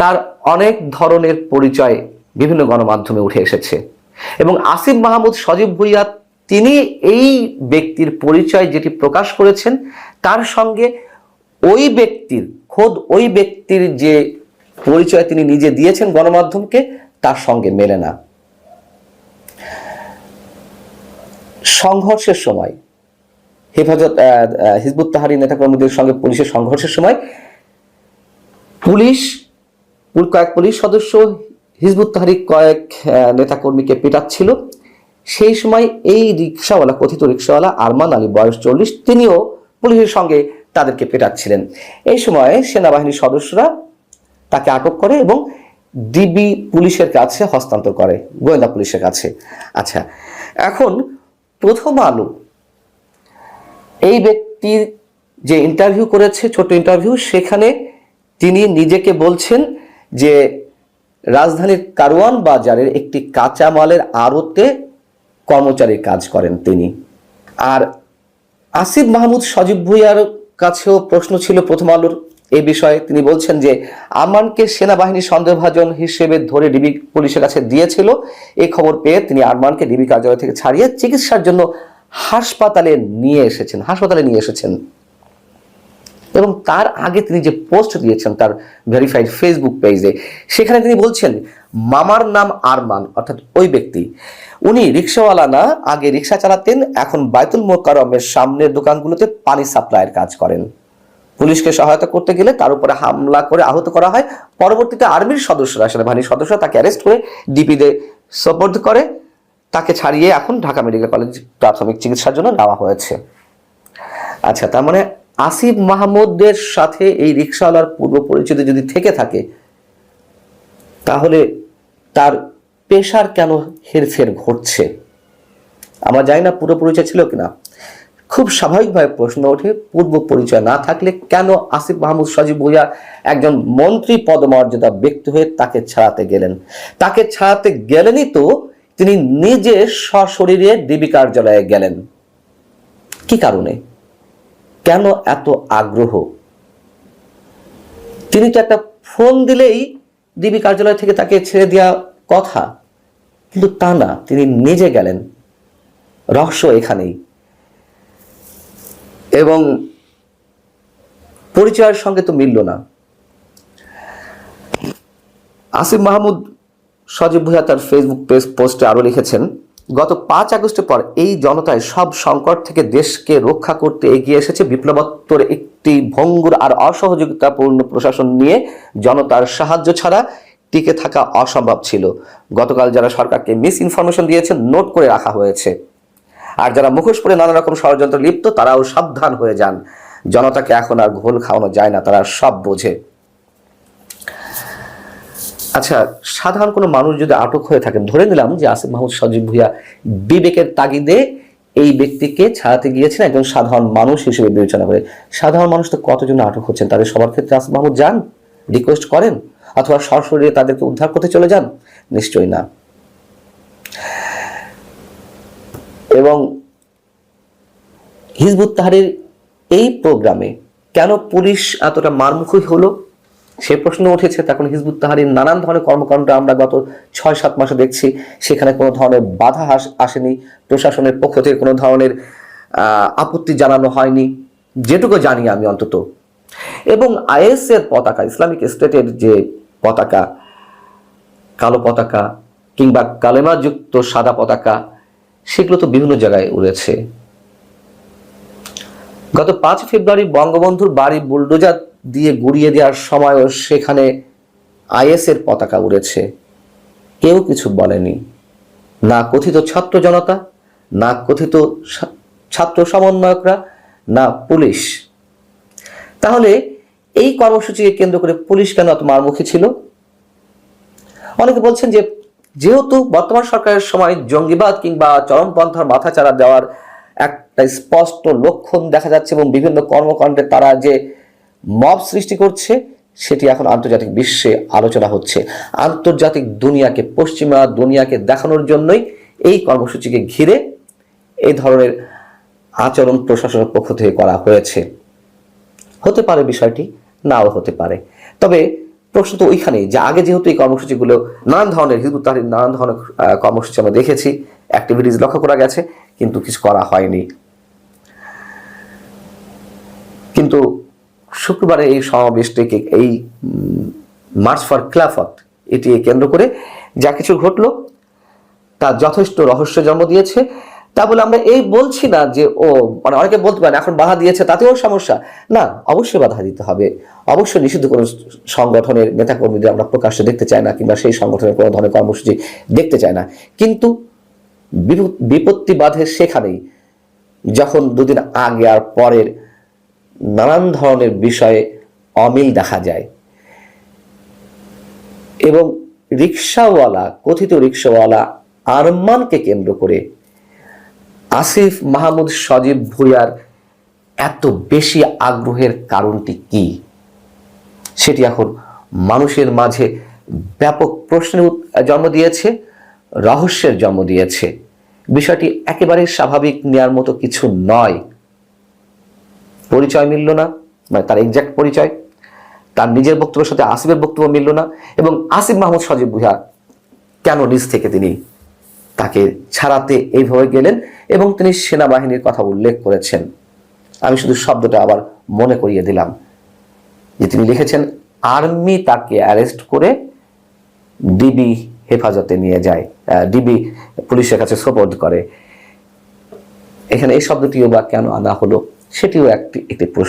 তার অনেক ধরনের পরিচয় বিভিন্ন গণমাধ্যমে উঠে এসেছে। এবং আসিফ মাহমুদ সজীব ভুইয়া, তিনি এই ব্যক্তির পরিচয় যেটি প্রকাশ করেছেন, তার সঙ্গে ওই ব্যক্তির, খোদ ওই ব্যক্তির যে পরিচয় তিনি নিজে দিয়েছেন গণমাধ্যমকে, তার সঙ্গে মেলে না। সংঘর্ষের সময়, হেফাজত হিজবুত তাহারি নেতাকর্মীদের সঙ্গে পুলিশের সংঘর্ষের সময়, পুলিশ পুল- কয়েক পুলিশ সদস্য হিজবুত তাহারি কয়েক নেতাকর্মীকে পেটাচ্ছিল। সেই সময় এই রিক্সাওয়ালা, কথিত রিক্সাওয়ালা আরমান আলী, বয়স চল্লিশ, তিনিও পুলিশের সঙ্গে তাদেরকে পেটাচ্ছিলেন। এই সময় সেনাবাহিনীর সদস্যরা তাকে আটক করে এবং ডিবি পুলিশের কাছে হস্তান্তর করে, গোয়েন্দা পুলিশের কাছে। আচ্ছা এখন প্রথম আলো, এই ব্যক্তির যে ইন্টারভিউ করেছে ছোট ইন্টারভিউ সেখানে তিনি নিজেকে বলছেন যে রাজধানীর কারওয়ান বাজারের একটি কাঁচামালের আড়তে কর্মচারীর কাজ করেন তিনি। আর আসিফ মাহমুদ সজীব ভুইয়ার কাছেও প্রশ্ন ছিল প্রথম আলোর। এ বিষয়ে তিনি বলছেন যে, আরমানকে সেনাবাহিনী সন্দেহভাজন হিসেবে ধরে ডিবি পুলিশের কাছে দিয়েছিল। এই খবর পেয়ে তিনি আরমানকে ডিবি কার্যালয় থেকে ছাড়িয়ে চিকিৎসার জন্য হাসপাতালে নিয়ে এসেছেন, হাসপাতালে নিয়ে এসেছেন। এবং তার আগে তিনি যে পোস্ট দিয়েছেন তার ভেরিফাইড ফেসবুক পেজে, সেখানে তিনি বলছেন, মামার নাম আরমান অর্থাৎ ওই ব্যক্তি। উনি রিক্সাওয়ালা না, আগে রিক্সা চালাতেন, এখন বাইতুল মোকারমের সামনের দোকানগুলোতে পানি সাপ্লাইয়ের কাজ করেন। পুলিশকে সহায়তা করতে গেলে তার উপরে হামলা করে আহত করা হয়। পরবর্তীতে আর্মির সদস্যরা সেনাবাহিনীর সদস্য তাকে অ্যারেস্ট করে ডিপিতে সোপর্দ করে। তাকে ছাড়িয়ে এখন ঢাকা মেডিকেল কলেজ প্রাথমিক চিকিৎসার জন্য নেওয়া হয়েছে। আচ্ছা তার মানে আসিফ মাহমুদের সাথে এই রিক্সাওয়ালার পূর্ব পরিচিত যদি থেকে থাকে, তাহলে তার পেশার কেন হেরফের ঘটছে? আমরা জানি না পুরো পরিচয় ছিল কিনা। খুব স্বাভাবিকভাবে প্রশ্ন ওঠে, পূর্ব পরিচয় না থাকলে কেন আসিফ মাহমুদ সজীব ভুইয়া একজন মন্ত্রী পদমর্যাদা ব্যক্তি হয়ে তাকে ছাড়াতে গেলেন? তাকে ছাড়াতে গেলেনই তো তিনি নিজে সশরীরে ডিবি কার্যালয়ে গেলেন। কি কারণে? কেন এত আগ্রহ? তিনি তো একটা ফোন দিলেই ডিবি কার্যালয় থেকে তাকে ছেড়ে দেওয়া কথা, কিন্তু তা না, তিনি নিজে গেলেন। রহস্য এখানেই। এবং পরিচয়ের সঙ্গে তো মিলল না। আসিফ মাহমুদ সজীব ভুইয়া তার ফেসবুক পেজ পোস্টে আরও লিখেছেন গত পাঁচ আগস্টের পর এই জনতায় সব সংকট থেকে দেশকে রক্ষা করতে এগিয়ে এসেছে বিপ্লবোত্তর একটি ভঙ্গুর আর অসহযোগিতাপূর্ণ প্রশাসন নিয়ে। জনতার সাহায্য ছাড়া টিকে থাকা অসম্ভব ছিল। গতকাল যারা সরকারকে মিস ইনফরমেশন দিয়েছেন, নোট করে রাখা হয়েছে। আর যারা মুখোশ পরে নানা রকম ষড়যন্ত্র লিপ্ত, তারাও সাবধান হয়ে যান। জনতাকে এখন আর ঘোল খাওয়ানো যায় না, তারা সব বোঝে। আচ্ছা সাধারণ কোনো মানুষ যদি আটক হয়ে থাকেন, ধরে নিলাম যে আসিফ মাহমুদ সজীব ভুইয়া বিবেকের তাগিদে এই ব্যক্তিকে ছাড়াতে গিয়েছেন একজন সাধারণ মানুষ হিসেবে বিবেচনা করে, সাধারণ মানুষ তো কতজন আটক হচ্ছেন? তাদের সবার ক্ষেত্রে আসিফ মাহমুদ যান রিকোয়েস্ট করেন, অথবা সরাসরি তাদেরকে উদ্ধার করতে চলে যান? নিশ্চয়ই না। এবং হিজবুত তাহারের এই প্রোগ্রামে কেন পুলিশ এতটা মারমুখী হলো? সে প্রশ্ন উঠেছে, তখন হিজবুত তাহারির নানান ধরনের কর্মকাণ্ড আমরা গত ছয়, সাত মাসে দেখছি। সেখানে কোনো ধরনের বাধা আস- আসেনি। প্রশাসনের পক্ষ থেকে কোনো ধরনের আপত্তি জানানো হয়নি। যেটুকু জানি আমি অন্তত। এবং আইএস এর পতাকা, ইসলামিক স্টেটের যে পতাকা, কালো পতাকা কিংবা কালেমাযুক্ত সাদা পতাকা, সেগুলো তো বিভিন্ন জায়গায় উড়েছে। গত পাঁচ ফেব্রুয়ারি বঙ্গবন্ধুর বাড়ি বুলডোজার দিয়ে গুড়িয়ে দেওয়ার সময়ও সেখানে আইএস এর পতাকা উড়েছে। কেউ কিছু বলেনি। না কথিত ছাত্র জনতা, না কথিত ছাত্র সমন্বয়করা, না পুলিশ। তাহলে এই কর্মসূচিকে কেন্দ্র করে পুলিশ কেন এত মারমুখী ছিল? অনেকে বলছেন যে যেহেতু বর্তমান সরকারের সময় জঙ্গিবাদ কিংবা চরমপন্থার মাথাচাড়া দেওয়ার একটা স্পষ্ট লক্ষণ দেখা যাচ্ছে এবং বিভিন্ন কর্মকাণ্ডে তারা যে মব সৃষ্টি করছে, সেটি এখন আন্তর্জাতিক বিশ্বে আলোচনা হচ্ছে। আন্তর্জাতিক দুনিয়াকে, পশ্চিমা দুনিয়াকে দেখানোর জন্যই এই কর্মসূচিকে ঘিরে এই ধরনের আচরণ প্রশাসনের পক্ষ থেকে করা হয়েছে। হতে পারে বিষয়টি, নাও হতে পারে। তবে প্রশ্ন তো ওইখানেই যে আগে যেহেতু এই কর্মসূচিগুলো নানান ধরনের, হিজবুত তাহরির নানান ধরনের কর্মসূচি আমরা দেখেছি অ্যাক্টিভিটিস লক্ষ্য করা গেছে, কিন্তু কিছু করা হয়নি। কিন্তু শুক্রবারে এই সমাবেশটিকে এই মার্চ ফর খিলাফত এটি কেন্দ্র করে যা কিছু ঘটলো, তা যথেষ্ট রহস্য জন্ম দিয়েছে। তা বলে আমরা এই বলছি না যে, ও মানে অনেকে বলতে পারেন এখন বাধা দিয়েছে, তাতেও সমস্যা। না, অবশ্যই বাধা দিতে হবে। অবশ্যই নিষিদ্ধ কোনো সংগঠনের নেতাকর্মীদের আমরা প্রকাশ্যে দেখতে চাই না, কিংবা সেই সংগঠনের কোনো ধরনের কর্মসূচি দেখতে চাই না। কিন্তু বিপত্তি বাধে সেখানেই, যখন দুদিন আগে আর পরের নানান ধরনের বিষয়ে অমিল দেখা যায়। এবং রিক্সাওয়ালা কথিত রিক্সাওয়ালা আরমানকে কেন্দ্র করে আসিফ মাহমুদ সজীব ভুইয়ার এত বেশি আগ্রহের কারণটি কি? সেটি এখন মানুষের মাঝে ব্যাপক প্রশ্নের জন্ম দিয়েছে, রহস্যের জন্ম দিয়েছে। বিষয়টি একেবারে স্বাভাবিক নেয়ার মতো কিছু নয়। পরিচয় মিলল না মানে তার এক্সাক্ট পরিচয়, তার নিজের বক্তব্যের সাথে আসিফের বক্তব্য মিলল না, এবং আসিফ মাহমুদ সজীব বুহা কেন নিজ থেকে তিনি তাকে ছাড়াতে এইভাবে গেলেন এবং তিনি সেনাবাহিনীর কথা উল্লেখ করেছেন? আমি শুধু শব্দটা আবার মনে করিয়ে দিলাম যে তিনি লিখেছেন, আর্মি তাকে অ্যারেস্ট করে ডিবি হেফাজতে নিয়ে যায় ডিবি পুলিশের কাছে সোপর্দ করে। এখানে এই শব্দটিও বা কেন আনা হলো? সেটিও একটি একটি প্রশ্ন।